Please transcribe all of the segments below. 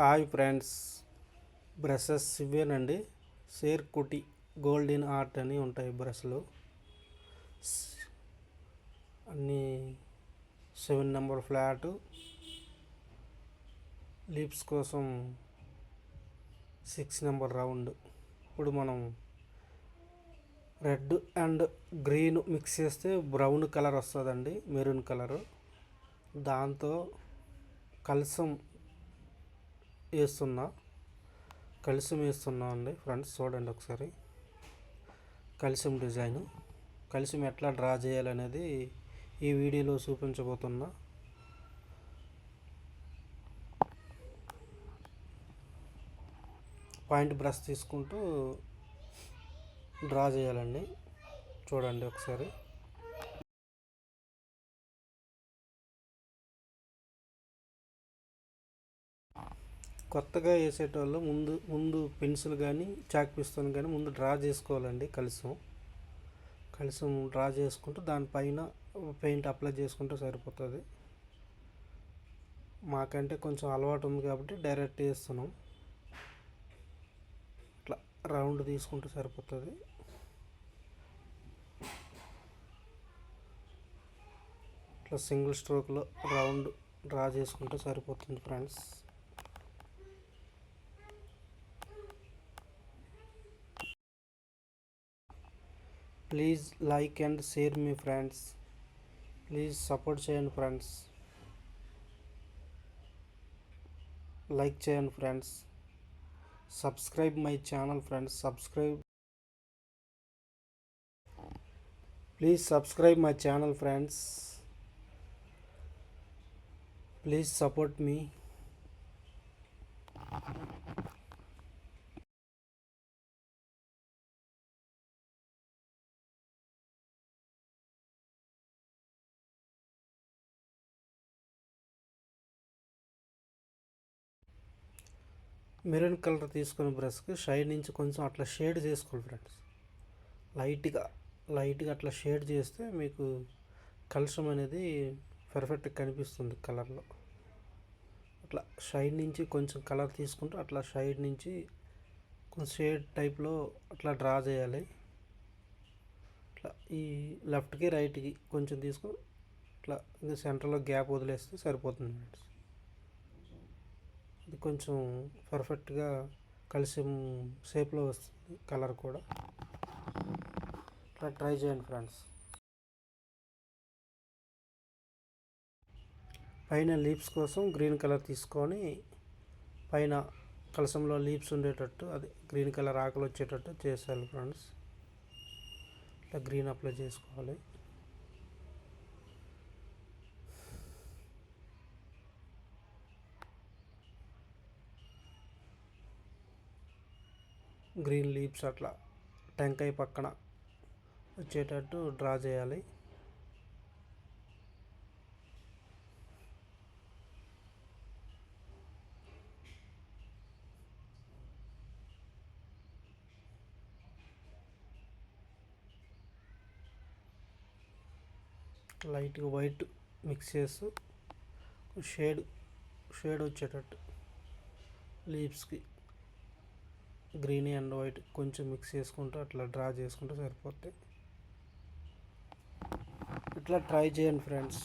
Hi friends. Brushes ఇవేనండి. షేర్ కుటి గోల్డెన్ ఆర్ట్ అని ఉంటాయి బ్రష్లు. అన్నీ సెవెన్ నెంబర్ ఫ్లాట్. లిప్స్ కోసం సిక్స్ నెంబర్ రౌండ్. ఇప్పుడు మనం రెడ్ అండ్ గ్రీన్ మిక్స్ చేస్తే బ్రౌన్ కలర్ వస్తుందండి మెరూన్ కలరు. దాంతో కలసం వేస్తున్నా కలిసిం వేస్తున్నా అండి. ఫ్రెండ్స్ చూడండి ఒకసారి. కలిసిం డిజైన్. కలిసిం ఎట్లా డ్రా చేయాలనేది ఈ వీడియోలో చూపించబోతున్నా. పాయింట్ బ్రష్ తీసుకుంటూ డ్రా చేయాలండి. చూడండి ఒకసారి. కొత్తగా వేసేటోళ్ళు ముందు ముందు పెన్సిల్ కానీ చాక్ పిస్తోని కానీ ముందు డ్రా చేసుకోవాలండి కలిసం. కలిసం డ్రా చేసుకుంటూ దానిపైన పెయింట్ అప్లై చేసుకుంటే సరిపోతుంది. మాకంటే కొంచెం అలవాటు ఉంది కాబట్టి డైరెక్ట్ వేస్తున్నాం. ఇట్లా రౌండ్ తీసుకుంటే సరిపోతుంది. ఇట్లా సింగిల్ స్ట్రోక్లో రౌండ్ డ్రా చేసుకుంటే సరిపోతుంది friends. Please like and share me friends. Please support చేయండి ఫ్రెండ్స్. లైక్ చేయండి friends. Subscribe my channel friends. Subscribe. Please subscribe my channel friends. Please support me. Maroon colour తీసుకుని బ్రష్కి shade నుంచి కొంచెం అట్లా shade చేసుకోవాలి ఫ్రెండ్స్. లైట్గా లైట్గా అట్లా షేడ్ చేస్తే మీకు కలుషం అనేది పర్ఫెక్ట్గా కనిపిస్తుంది కలర్లో. అట్లా షైడ్ నుంచి కొంచెం కలర్ తీసుకుంటూ అట్లా షైడ్ నుంచి కొంచెం షేడ్ టైప్లో అట్లా డ్రా చేయాలి. అట్లా ఈ లెఫ్ట్కి రైట్కి కొంచెం తీసుకొని ఇట్లా ఇంకా సెంటర్లో గ్యాప్ వదిలేస్తే సరిపోతుంది ఫ్రెండ్స్. ఇది కొంచెం పర్ఫెక్ట్గా కలిసి షేప్లో వస్తుంది కలర్ కూడా. ఇట్లా ట్రై చేయండి ఫ్రెండ్స్. పైన లీప్స్ కోసం గ్రీన్ కలర్ తీసుకొని పైన కలసంలో లీప్స్ ఉండేటట్టు అది గ్రీన్ కలర్ ఆకులు వచ్చేటట్టు చేసేయాలి ఫ్రెండ్స్. ఇట్లా గ్రీన్ అప్లై చేసుకోవాలి. గ్రీన్ లీవ్స్ అట్లా టెంకాయ పక్కన వచ్చేటట్టు డ్రా చేయాలి. లైట్గా వైట్ మిక్స్ చేస్తూ షేడ్ షేడ్ వచ్చేటట్టు లీవ్స్కి. గ్రీన్ అండ్ వైట్ కొంచెం మిక్స్ చేసుకుంటూ అట్లా డ్రా చేసుకుంటూ సరిపోతాయి ఇట్లా ట్రై చేయండి ఫ్రెండ్స్.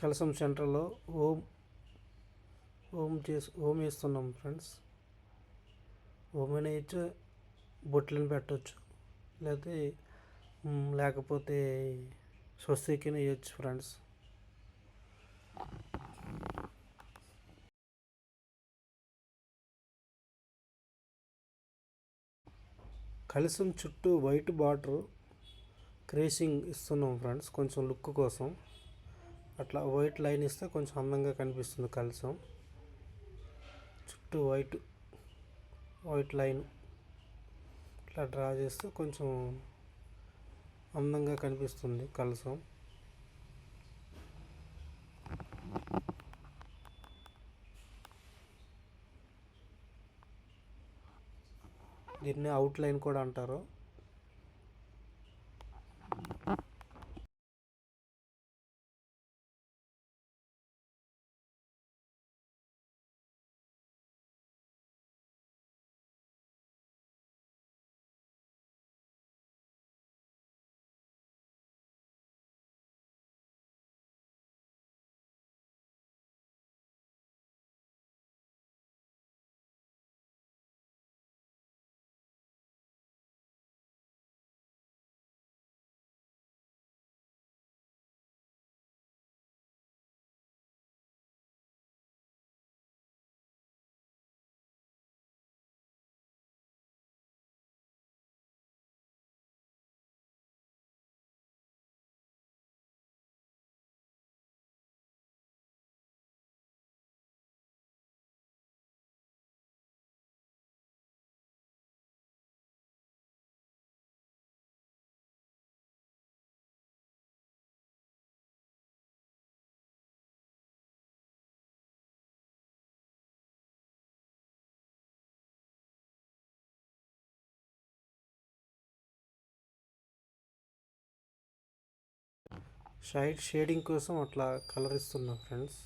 కలసం సెంటర్లో ఓం ఓం చేసి ఓం వేస్తున్నాం ఫ్రెండ్స్ ఓం వేయచ్చు బొట్లను పెట్టవచ్చు లేకపోతే లేకపోతే స్వస్తికిన వేయచ్చు ఫ్రెండ్స్ కలసం చుట్టూ వైట్ బార్డర్ క్రేసింగ్ ఇస్తున్నాం ఫ్రెండ్స్ కొంచెం లుక్ కోసం. అట్లా వైట్ లైన్ ఇస్తే కొంచెం అందంగా కనిపిస్తుంది కలసం చుట్టూ వైట్ వైట్ లైన్ ఇట్లా డ్రా చేస్తే కొంచెం అందంగా కనిపిస్తుంది కలసం దీన్ని అవుట్ లైన్ కూడా అంటారు. షైడ్ షేడింగ్ కోసం అట్లా కలర్ ఇస్తున్నా ఫ్రెండ్స్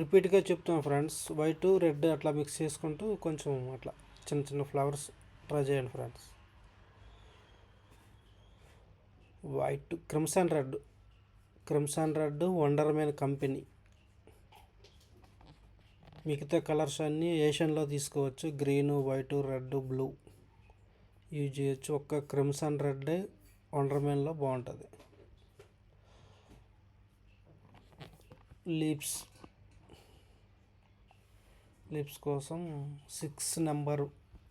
రిపీట్గా చెప్తాం ఫ్రెండ్స్. వైట్ రెడ్ అట్లా మిక్స్ చేసుకుంటూ కొంచెం అట్లా చిన్న చిన్న ఫ్లవర్స్ ట్రై చేయండి friends. White crimson red. Crimson red Wondermen company. మిగతా కలర్స్ అన్నీ ఏషియన్లో తీసుకోవచ్చు. Green white red blue. Use చేయొచ్చు ఒక్క క్రిమ్సన్ రెడ్ వండర్మెన్లో బాగుంటుంది. లీప్స్ లిప్స్ కోసం six number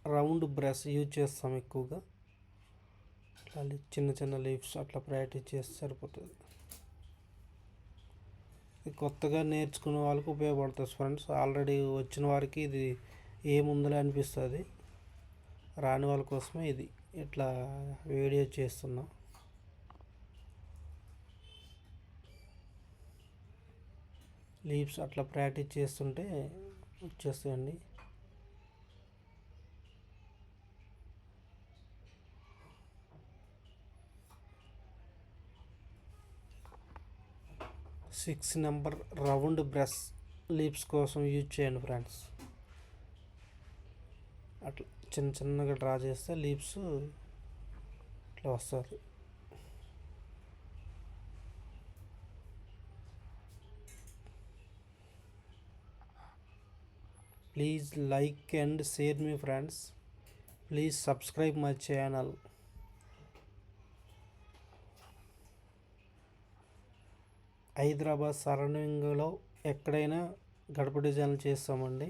round brush use చేస్తాం ఎక్కువగా. అట్లా చిన్న చిన్న లిప్స్ అట్లా ప్రాక్టీస్ చేస్తే సరిపోతుంది. ఇది కొత్తగా నేర్చుకునే వాళ్ళకి ఉపయోగపడుతుంది ఫ్రెండ్స్. ఆల్రెడీ వచ్చిన వారికి ఇది ఏముందలే అనిపిస్తుంది. రాని వాళ్ళ కోసమే ఇది. ఇట్లా వీడియో చేస్తున్నాం. లీవ్స్ అట్లా ప్రాక్టీస్ చేస్తుంటే వచ్చేస్తాయండి six number round brush leaves కోసం యూజ్ చేయండి ఫ్రెండ్స్. అట్లా చిన్న చిన్నగా డ్రా చేస్తే లీప్స్ ఇట్లా వస్తుంది please like and share me friends. Please subscribe my channel. Hyderabad సరౌండింగ్లో ఎక్కడైనా గడప డిజైన్లు చేస్తామండి.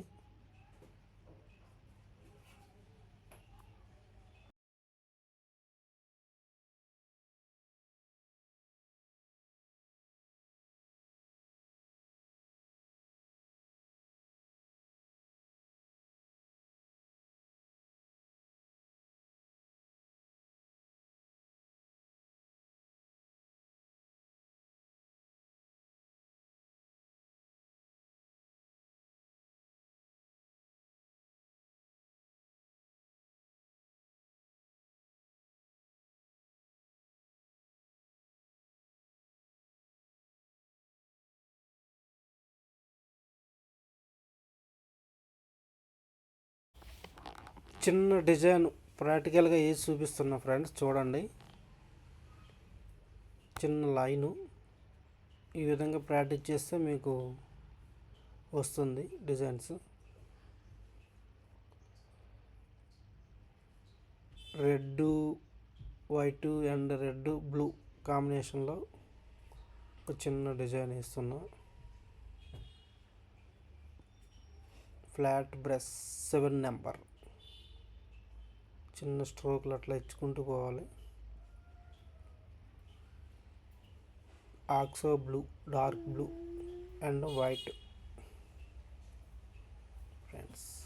చిన్న డిజైన్ ప్రాక్టికల్గా వేసి చూపిస్తున్నా ఫ్రెండ్స్ చూడండి. చిన్న లైను. ఈ విధంగా ప్రాక్టీస్ చేస్తే మీకు వస్తుంది designs. Red white and red blue కాంబినేషన్లో ఒక చిన్న డిజైన్ ఇస్తున్నా ఫ్లాట్ బ్రష్ సెవెన్ నెంబర్. చిన్న స్ట్రోక్లు అట్లా ఇచ్చుకుంటూ పోవాలి. Oxo blue dark blue and white. Friends